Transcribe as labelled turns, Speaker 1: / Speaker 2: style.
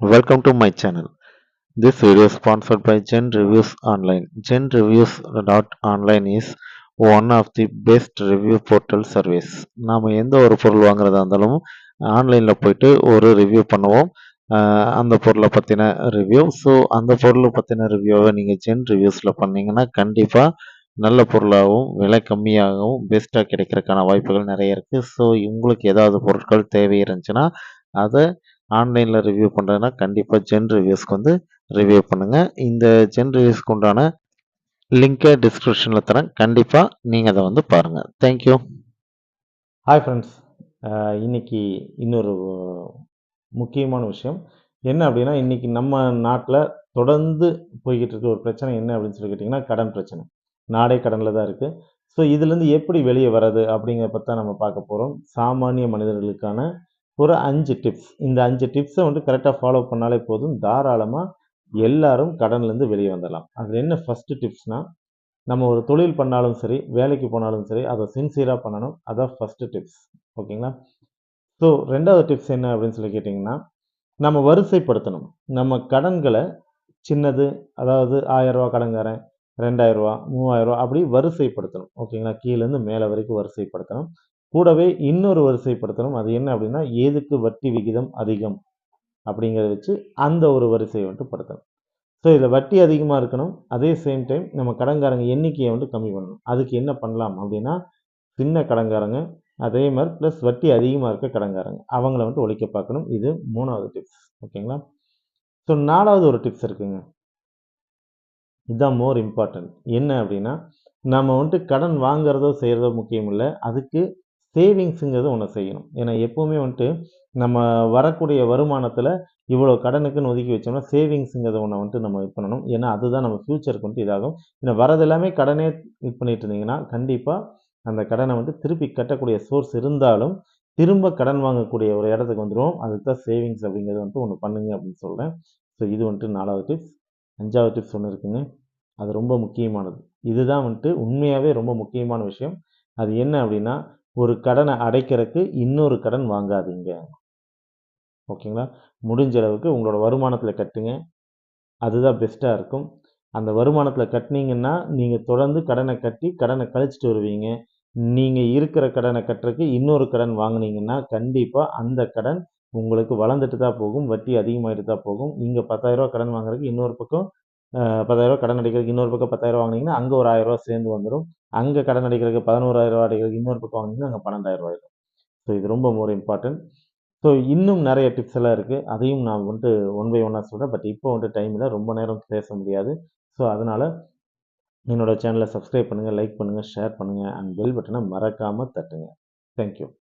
Speaker 1: Welcome to my channel. This video is sponsored by Gen Reviews Online. Gen Reviews dot online is one of the best review portal service. நாம் எந்த ஒரு பொருள் வாங்குறதா இருந்தாலும் ஆன்லைனில் போயிட்டு ஒரு ரிவ்யூ பண்ணுவோம் அந்த பொருளை பற்றின ரிவ்யூ ஸோ அந்த பொருளை பற்றின ரிவ்யூவை நீங்கள் ஜென் ரிவ்யூஸில் பண்ணிங்கன்னா கண்டிப்பாக நல்ல பொருளாகவும் விலை கம்மியாகவும் பெஸ்ட்டாக கிடைக்கிறதுக்கான வாய்ப்புகள் நிறைய இருக்குது ஸோ உங்களுக்கு ஏதாவது பொருட்கள் தேவை இருந்துச்சுன்னா அதை ஆன்லைனில் ரிவ்யூ பண்ணுறதுனா கண்டிப்பாக ஜென் ரிவ்யூஸ்க்கு வந்து ரிவ்யூ பண்ணுங்கள் இந்த ஜென் ரிவ்யூஸ்க்கு உண்டான லிங்கை டிஸ்கிரிப்ஷனில் தரேன். கண்டிப்பாக நீங்கள் அதை வந்து பாருங்கள் தேங்க்யூ
Speaker 2: ஹாய் ஃப்ரெண்ட்ஸ் இன்றைக்கி இன்னொரு முக்கியமான விஷயம். என்ன அப்படின்னா இன்றைக்கி நம்ம நாட்டில் தொடர்ந்து போய்கிட்டு இருக்க ஒரு பிரச்சனை என்ன அப்படின்னு சொல்லி கேட்டிங்கன்னா கடன் பிரச்சனை. நாடே கடனில் தான் இருக்குது ஸோ இதுலேருந்து எப்படி வெளியே வர்றது அப்படிங்கிறத பற்றி தான் நம்ம பார்க்க போகிறோம் சாமானிய மனிதர்களுக்கான ஒரு அஞ்சு டிப்ஸ் இந்த அஞ்சு டிப்ஸை வந்து கரெக்டாக ஃபாலோ பண்ணாலே போதும். தாராளமாக எல்லாரும் கடன்லேருந்து வெளியே வந்துடலாம். அதில் என்ன ஃபஸ்ட்டு டிப்ஸ்னால் நம்ம ஒரு தொழில் பண்ணாலும் சரி வேலைக்கு போனாலும் சரி அதை சின்சியராக பண்ணணும். அதான் ஃபஸ்ட்டு டிப்ஸ் ஓகேங்களா ஸோ ரெண்டாவது டிப்ஸ் என்ன அப்படின்னு சொல்லி கேட்டிங்கன்னா நம்ம வரிசைப்படுத்தணும். நம்ம கடன்களை சின்னது அதாவது ஆயிரரூவா கடன்காரன் ரெண்டாயிரரூவா மூவாயிரரூவா அப்படி வரிசைப்படுத்தணும். ஓகேங்களா கீழேருந்து மேலே வரைக்கும் வரிசைப்படுத்தணும். கூடவே இன்னொரு வரிசைப்படுத்தணும் அது என்ன அப்படின்னா எதுக்கு வட்டி விகிதம் அதிகம்? அப்படிங்கிறத வச்சு அந்த ஒரு வரிசையை வந்துட்டு படுத்தணும். ஸோ இதில் வட்டி அதிகமாக இருக்கணும். அதே சேம் டைம் நம்ம கடன்காரங்க எண்ணிக்கையை வந்து கம்மி பண்ணணும். அதுக்கு என்ன பண்ணலாம் அப்படின்னா சின்ன கடன்காரங்க அதே மாதிரி ப்ளஸ் வட்டி அதிகமாக இருக்க கடன்காரங்க அவங்கள வந்துட்டு ஒழிக்க பார்க்கணும். இது மூணாவது டிப்ஸ் ஓகேங்களா? ஸோ நாலாவது ஒரு டிப்ஸ் இருக்குங்க. இதுதான் மோர் இம்பார்ட்டன்ட் என்ன அப்படின்னா நம்ம வந்துட்டு கடன் வாங்குறதோ செய்கிறதோ முக்கியம் இல்லை. அதுக்கு சேவிங்ஸுங்கிறது ஒன்று செய்யணும். ஏன்னா எப்போவுமே வந்துட்டு நம்ம வரக்கூடிய வருமானத்தில் இவ்வளோ கடனுக்குன்னு ஒதுக்கி வச்சோம்னா சேவிங்ஸுங்கிறத ஒன்று வந்துட்டு நம்ம இது பண்ணணும். ஏன்னா அதுதான் நம்ம ஃப்யூச்சருக்கு வந்துட்டு இதாகும். ஏன்னா வரது எல்லாமே கடனே இது பண்ணிட்டு இருந்தீங்கன்னா கண்டிப்பாக அந்த கடனை வந்து திருப்பி கட்டக்கூடிய சோர்ஸ் இருந்தாலும் திரும்ப கடன் வாங்கக்கூடிய ஒரு இடத்துக்கு வந்துடுவோம் அதுக்கு தான் சேவிங்ஸ் அப்படிங்கிறது வந்துட்டு ஒன்று பண்ணுங்க அப்படின்னு சொல்கிறேன் ஸோ இது வந்துட்டு நாலாவது டிப்ஸ் அஞ்சாவது டிப்ஸ் ஒன்று இருக்குங்க. அது ரொம்ப முக்கியமானது. இதுதான் வந்துட்டு உண்மையாகவே ரொம்ப முக்கியமான விஷயம். அது என்ன அப்படின்னா ஒரு கடனை அடைக்கிறதுக்கு இன்னொரு கடன் வாங்காதீங்க. ஓகேங்களா? முடிஞ்ச அளவுக்கு உங்களோட வருமானத்தில் கட்டுங்க. அதுதான் பெஸ்ட்டாக இருக்கும். அந்த வருமானத்தில் கட்டினீங்கன்னா நீங்கள் தொடர்ந்து கடனை கட்டி கடனை கழிச்சிட்டு வருவீங்க. நீங்கள் இருக்கிற கடனை கட்டுறதுக்கு இன்னொரு கடன் வாங்கினீங்கன்னா கண்டிப்பாக அந்த கடன் உங்களுக்கு வளர்ந்துட்டு தான் போகும் வட்டி அதிகமாகிட்டு தான் போகும் இங்கே பத்தாயிரரூவா கடன் வாங்குறதுக்கு இன்னொரு பக்கம் பத்தாயிரரூவா கடன் அடிக்கிறதுக்கு இன்னொரு பக்கம் பத்தாயிரரூவா வாங்கினீங்கன்னா அங்கே ஒரு ஆயிரரூவா சேர்ந்து வந்துடும். அங்கே கடன் அடிக்கிறதுக்கு பதினோராயிரரூவா அடிக்கிறதுக்கு இன்னொரு பக்கம் வாங்கினீங்கன்னா அங்கே பன்னெண்டாயிரரூவா இருக்கும் ஸோ இது ரொம்ப மோர் இம்பார்ட்டன்ட் ஸோ இன்னும் நிறைய டிப்ஸ் எல்லாம் இருக்குது அதையும் நான் வந்துட்டு ஒன் பை ஒன்னாக சொல்கிறேன் பட் இப்போ வந்துட்டு டைமில் ரொம்ப நேரம் பேச முடியாது. ஸோ அதனால் என்னோடய சேனலை சப்ஸ்கிரைப் பண்ணுங்கள் லைக் பண்ணுங்கள் ஷேர் பண்ணுங்கள் அண்ட் பெல் பட்டனை மறக்காமல் தட்டுங்க. தேங்க்யூ